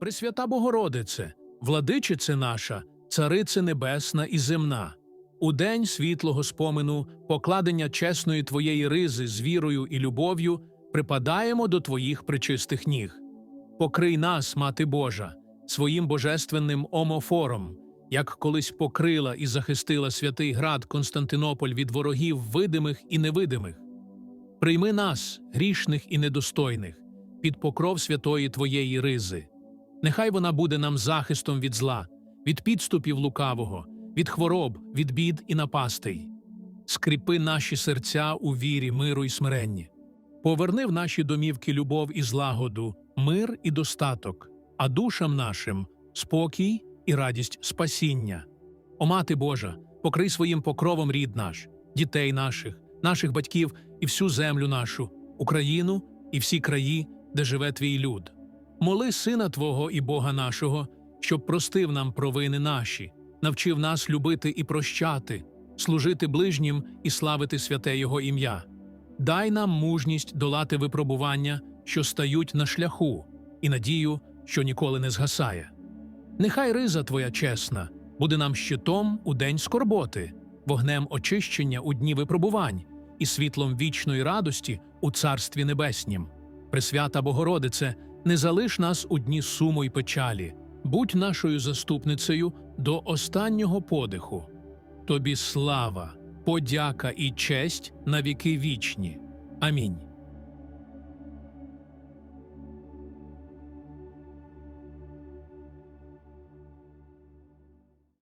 Пресвята Богородице, владичице наша, царице небесна і земна, у день світлого спомину, покладення чесної Твоєї ризи з вірою і любов'ю, припадаємо до Твоїх причистих ніг. Покрий нас, Мати Божа, своїм божественним омофором, як колись покрила і захистила святий град Константинополь від ворогів видимих і невидимих. Прийми нас, грішних і недостойних, під покров святої Твоєї ризи. Нехай вона буде нам захистом від зла, від підступів лукавого, від хвороб, від бід і напастей. Скріпи наші серця у вірі, миру і смиренні. Поверни в наші домівки любов і злагоду, мир і достаток, а душам нашим спокій і радість спасіння. О Мати Божа, покрий своїм покровом рід наш, дітей наших, наших батьків і всю землю нашу, Україну і всі краї, де живе твій люд. Моли Сина Твого і Бога нашого, щоб простив нам провини наші, навчив нас любити і прощати, служити ближнім і славити святе Його ім'я. Дай нам мужність долати випробування, що стають на шляху, і надію, що ніколи не згасає. Нехай риза Твоя чесна буде нам щитом у день скорботи, вогнем очищення у дні випробувань і світлом вічної радості у Царстві Небеснім. Пресвята Богородице, не залиш нас у дні суму й печалі, будь нашою заступницею до останнього подиху. Тобі слава, подяка і честь на віки вічні. Амінь.